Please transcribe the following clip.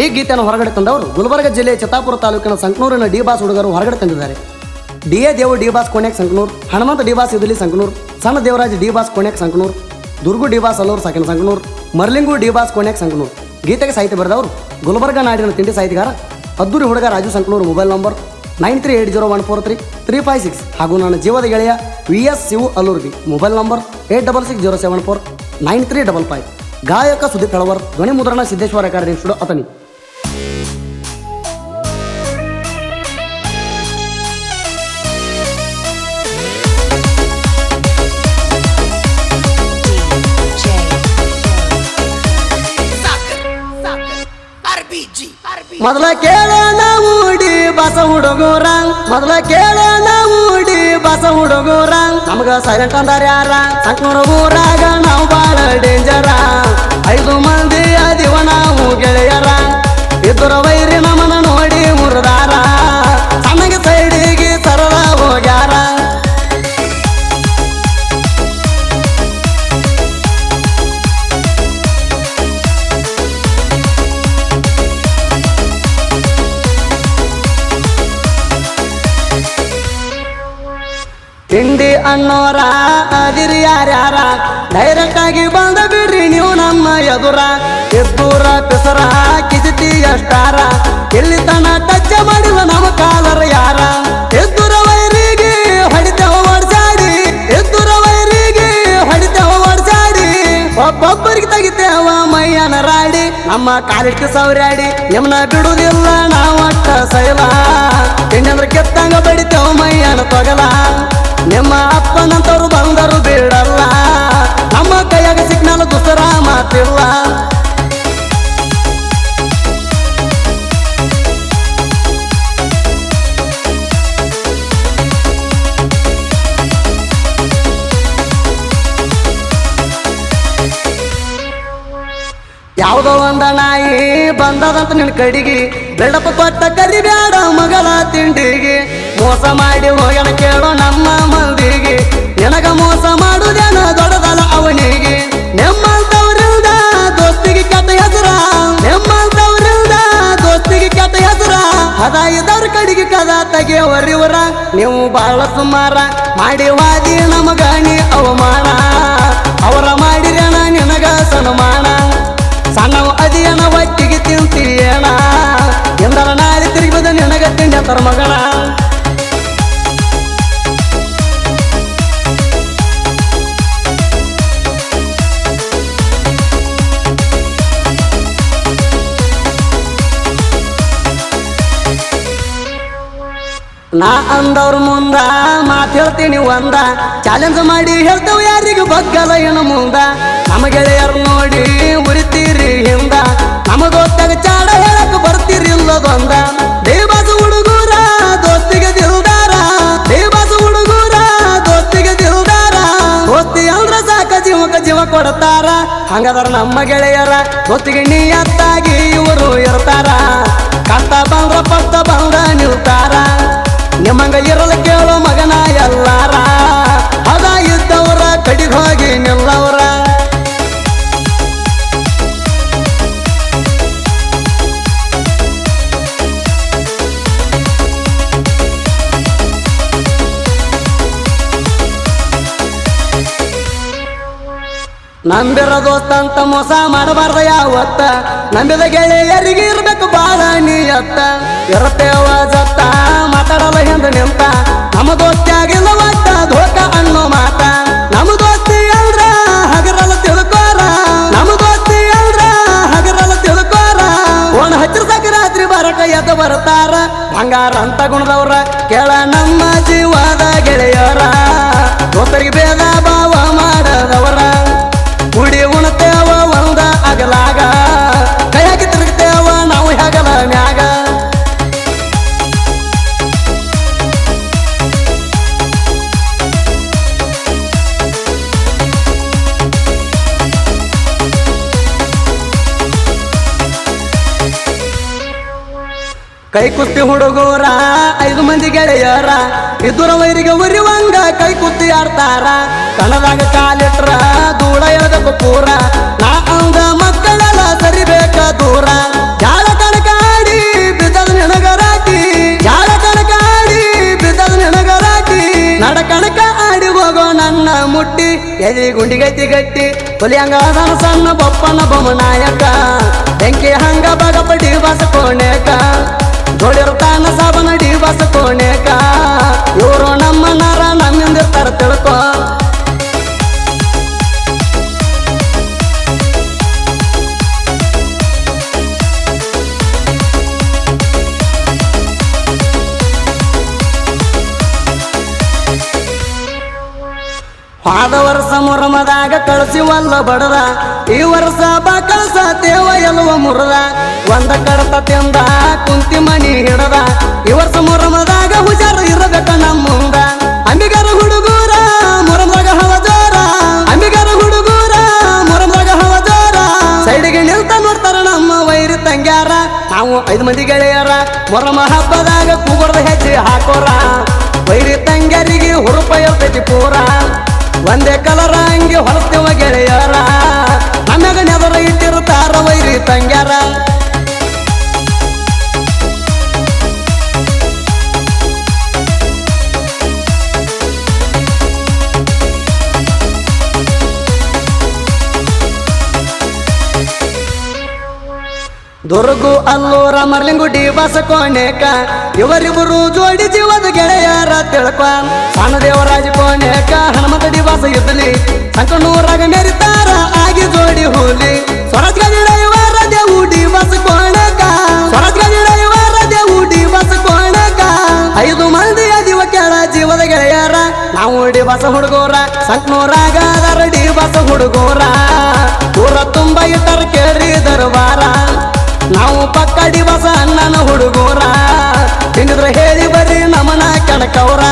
ಈ ಗೀತೆಯನ್ನು ಹೊರಗಡೆ ತಂದವರು ಗುಲ್ಬರ್ಗ ಜಿಲ್ಲೆಯ ಚಿತ್ತಾಪುರ ತಾಲೂಕಿನ ಸಂಕನೂರಿನ ಡಿ ಬಾಸ್ ಹುಡುಗರು ಹೊರಗಡೆ ತಂದಿದ್ದಾರೆ. D A Devu D boss ಕೊನೆಕ್ Sankanur, Hanumantha D boss ಇದಿಲಿ ಸಂಕನೂರ್, ಸಣ್ಣ ದೇವರಾಜ್ ಡಿ ಬಾಸ್ ಕೊನೆಕ್ ಸಂಕನೂರ್, ದುರ್ಗು ಡಿ ಬಾಸ್ ಅಲ್ಲೂರು ಸಾಕಿನ ಸಂಕನೂರ್, ಮರ್ಲಿಂಗು ಡಿ ಬಾಸ್ ಕೊನೆಕ್ ಸಂಕನೂರ್. ಗೀತೆಗೆ ಸಾಹಿತ್ಯ ಬರೆದವರು ಗುಲ್ಬರ್ಗ ನಾಡಿನ ತಿಂಡಿ ಸಾಹಿತಿಗಾರ ಅದ್ದೂರಿ ಹುಡುಗ Raju Sankanur mobile number nine three eight zero one four three three five six ಹಾಗೂ ನನ್ನ ಜೀವದ ಗೆಳೆಯ V S Shivu Allurgi mobile number eight double six zero seven four nine three double five. ಗಾಯಕ ಸುದೀಪ್ ಕಳವರ್ ಧ್ವನಿ ಮುದ್ರಣ ಸಿದ್ದೇಶ್ವರ ಅಕಾಡೆಮಿ ಅತನಿ ಮೊದಲ ಕೇಳೋಣ ಮೂಡಿ ಬಸ ಹುಡುಗೂರ. ಮೊದಲ ಕೇಳೋಣ ಮೂಡಿ ಬಸ ಹುಡುಗೂರ. ನಮಗ ಸೈಲೆಂಟ್ ಅಂದಾರ ಯಾರ? ಸಂಕನೂರ ಊರಾಗ ಅನ್ನೋರ ಅದಿರಿ ಯಾರ್ಯಾರ? ಡೈರೆಕ್ಟ್ ಆಗಿ ಬಂದ ಬಿಡ್ರಿ ನೀವು ನಮ್ಮ ಎದುರ. ಎದ್ದೂರ ಪೆಸರ ಕಿಸಿತಿ ಎಷ್ಟಾರ ಎಲ್ಲಿ ತನ ಟಚ್ ಮಾಡಿಲ್ಲ ನಮ್ಮ ಕಾಲರ ಯಾರ? ಎದುರ ವೈರಿಗೆ ಹೊಡಿತೆ ಒಡ್ಸಾಡಿ ಎದುರ ವೈರಿಗೆ ಹೊಡಿತೆ ಒಡ್ಸಾಡಿ ಒಬ್ಬೊಬ್ಬರಿಗೆ ತೆಗಿತೇವ ಮೈಯನ ರಾಡಿ. ನಮ್ಮ ಕಾಲಿಟ್ಟು ಸೌರ್ಯಾಡಿ ನಿಮ್ನ ಬಿಡುದಿಲ್ಲ ನಾವು ಅಟ್ಟ ಸೈಲ. ತಿಂಡಿ ಕೆತ್ತಂಗ ಬಡಿತೇವ ಮೈಯನ ತೊಗಲ. ಒಂದ ನಾಯಿ, ಬಂದದಂತ ನಿನ್ ಕಡಿಗಿ. ಬೆಳಪ ಕೊಟ್ಟ ಕರಿಬ್ಯಾಡ ಮಗಳ ತಿಂಡಿಗೆ. ಮೋಸ ಮಾಡಿ ಹೋಗಣ ಕೇಳೋ ನಮ್ಮ ಮಂದಿಗೆ ನಿನಗ ಮೋಸ ಮಾಡುದೇನ ದೊಡ್ಡದಲ್ಲ ಅವನಿಗೆ. ನಿಮ್ಮಂತವ್ರಿಂದ ದೋಸ್ತಿಗೆ ಕೆಟ್ಟ ಹೆಸರ. ನಿಮ್ಮಂತವ್ರಿಂದ ದೋಸ್ತಿಗೆ ಕೆಟ್ಟ ಹೆಸರ. ಅದ ಇದ್ದವ್ರ ಕಡಿಗೆ ಕದ ತೆಗೆಯವರಿವರ. ನೀವು ಬಹಳ ಸುಮಾರ ಮಾಡಿ ವಾದಿ ನಮಗ ನೀ ಅವಮಾನ. ಅವರ ಮಾಡಿರೇನ ನಿನಗ ಸನ್ಮಾನ. ಸಣ್ಣವ ಅದಿಯನ ಒಟ್ಟಿಗೆ ತಿಂತೀಯಣ ಎಂದರ ನಾಳೆ ತಿರುಗಿ ಬಂದ ನಿನಗ ತಿಂಡ ಮಗಳ ನಾ ಅಂದವ್ರ ಮುಂದ, ಮಾತು ಹೇಳ್ತೀನಿ ಒಂದ. ಚಾಲೆಂಜ್ ಮಾಡಿ ಹೇಳ್ತೇವೆ ಯಾರಿಗೂ ಬಗ್ಗಲ ಏನು ಮುಂದ. ನಮ್ಮ ಗೆಳೆಯರು ನೋಡಿ ಉರಿತೀರಿ ಹಿಂದ. ನಮಗೊತ್ತಾಗ ಚಾಡ ಹೇಳಕ್ ಬರ್ತೀರಿ ಇಲ್ಲದೊಂದ. ದೇವಾಸ ಹುಡುಗೂರ, ದೋಸ್ತಿಗೆ ದಿಲ್ದಾರ ದೇವಾಸ ಹುಡುಗೂರ, ದೋಸ್ತಿಗೆ ದಿಲ್ದಾರ ದೋಸ್ತಿ ಅಂದ್ರ ಸಾಕ ಜೀವಕ ಜೀವ ಕೊಡ್ತಾರ. ಹಂಗದ್ರ ನಮ್ಮ ಗೆಳೆಯರ, ದೋಸ್ತಿಗೆ ನೀಯತ್ತಾಗಿ ಇವರು ಇರ್ತಾರ. ಕಷ್ಟ ಬಂದ್ರ ಪಟ್ಟ ಬಂದ ನಿಲ್ತಾರ. ನಿಮ್ಮಂಗ ಇರಲ ಕೇಳೋ ಮಗನ ಎಲ್ಲಾರ. ಅದ ಇದ್ದವರ ಕಡಿಗೆ ಹೋಗಿ ನಿಲ್ಲವರ. ನಂಬಿರ ದೋಸ್ತ ಅಂತ ಮೋಸ ಮಾಡಬಾರ್ದ ಯಾವತ್ತ? ನಂಬಿದ ಗೆಳೆಯರಿಗೆ ಇರ್ಬೇಕು ಬಾಳ ನೀಯತ್ತ. ಇರತ್ತೇವ ಜತ್ತ ಮಾತಾಡಲ್ಲ ಹಿಂದ ನಿಂತ. ನಮ್ಮ ದೋಸ್ತಿ ಆಗಿಲ್ಲ ಅತ್ತ ಧೋಕ ಅನ್ನೋ ಮಾತ. ನಮ್ಮ ದೋಸ್ತಿ ಅಂದ್ರ ಹಗರಲ್ಲ ತಿಳ್ಕೋರ. ನಮ್ಮ ದೋಸ್ತಿ ಅಂದ್ರ ಹಗರಲ್ಲ ತಿಳ್ಕೋರ. ಓಣ ಹಚ್ಚಿರ ರಾತ್ರಿ ಬರಕ ಎದ್ದು ಬರ್ತಾರ. ಬಂಗಾರ ಅಂತ ಗುಣದವ್ರ ಕೇಳ ನಮ್ಮ ಜೀವದ ಗೆಳೆಯರ. ದೋಸ್ತರಿಗೆ ಭೇದ ಕೈ ಕುಸ್ತಿ ಹುಡುಗೋರ, ಐದು ಮಂದಿ ಗೆಳೆಯರ ಇದ್ರ ವೈರಿಗೆ ಉರಿವಂಗ ಕೈ ಕುಸ್ತಿ ಆಡ್ತಾರ. ಕಣದಾಗ ಕಾಲಿಟ್ರ ಧೂಳ ಎಳೆದ ಪೂರ. ನಾ ಅಂದ ಮಕ್ಕಳೆಲ್ಲ ಸರಿಬೇಕ ದೂರ. ಯಾರ ಕಣಕಾಡಿ ಬಿದ್ದದ ನೆನಗರಾಕಿ ಯಾರ ಕಣಕಾಡಿ ಬಿದ್ದದ ನೆನಗರಾಕಿ ನಡ ಕಣಕ ಆಡಿ ಹೋಗೋ ನನ್ನ ಮುಟ್ಟಿ ಎದಿ ಗುಂಡಿಗೈತಿ ಗಟ್ಟಿ ಹುಲಿಯಂಗ ಸಣ್ಣ ಬೊಪ್ಪನ ಬೊಮ್ಮನಾಯಕ. ಬೆಂಕಿ ಹಂಗ ಬಗಪಡಿ ಬಸಕೋಣೆಕ. ಬಸ ತಾನ ಸಾಬನಡಿ ಸಾಬನ ಡಿ ಬಸ ಕೋಣೆಕ. ಇವರು ನಮ್ಮ ನರ ನಮ್ಮಿಂದಿರ್ತಾರ ತಿಳ್ಕೊ. ಹೋದ ವರ್ಷ ಮುರಮದಾಗ ಕಳಿಸಿವಲ್ಲ ಬಡದ ಈ ವರ್ಷ ಕಳಸ ದೇವ ಎಲ್ವ ಮುರದ ಒಂದ ಕಡತ ತಿಂದ, ಕುಂತಿ ಮನಿ ಹಿಡದ. ಈ ವರ್ಷ ಮುರಮದಾಗ ಹುಜಾರ ಇರಬೇಕ ನಮ್ಮ ಮುಂದ. ಅಂಬಿಗರ ಹುಡುಗೂರ, ಮೊರಮದಾಗ ಹವ ಜೋರ. ಅಂಬಿಗರ ಹುಡುಗೂರ, ಮೊರಮದಾಗ ಹವ ಜೋರ. ಸೈಡಿಗೆ ನಿಲ್ತ ನೋಡ್ತಾರ ನಮ್ಮ ವೈರಿ ತಂಗ್ಯಾರ. ನಾವು ಐದು ಮಂದಿ ಗೆಳೆಯರ. ಮೊರಮ ಹಬ್ಬದಾಗ ಕೂಗೊಡ್ದ ಹೆಜ್ಜೆ ಹಾಕೋರ. ವೈರಿ ತಂಗ್ಯಾರಿಗೆ ಹುರುಪ ಇರ್ತೈತಿ ಪೂರ. ಒಂದೇ ಕಲರ ಹಂಗೆ ಹೊಲಸ್ತೇವ ಗೆಳೆಯರ. ನಮಗ ನೆದರ ಇಟ್ಟಿರುತ್ತಾರ ವೈರಿ ತಂಗ್ಯಾರ. ದುರ್ಗು ಅಲ್ಲೂರ ಮರ್ಲಿಂಗುಡಿ ಬಸಕೋಣೇಕ ಇವರಿಬ್ಬರು ಜೋಡಿ ಜೀವದ ಗೆಳೆಯರ ತಿಳ್ಕ. ಸಣ್ಣ ದೇವರಾಜ ಕೋಣೆಕ, ಹನುಮಂತ ಡಿವಾಸ ಇದ್ದಲಿ ಸಂಕನೂರಾಗ ಮೆರಿತಾರ, ಆಗಿ ಜೋಡಿ ಹೋಲಿ. ಸ್ವರಾಜ್ ಗದಿಡ ದೇವುಡಿ ಬಸಕೋಣೇಕ ಸ್ವರಾಜ್ ಗದಿಡ ಇವರ ಬಸಕೋಣೇಕ ಐದು ಮಂದಿ ಅದಿವ ಕೆಳ ಜೀವದ ಗೆಳೆಯರ. ನಾವು ಡಿವಾಸ ಹುಡುಗೋರ, ಸಂಕನೂರಾಗ ಅದರ ಬಸ ಹುಡುಗೋರ. ಊರ ತುಂಬ ಇಟ್ಟರ ದಿವಸ ಅಣ್ಣನ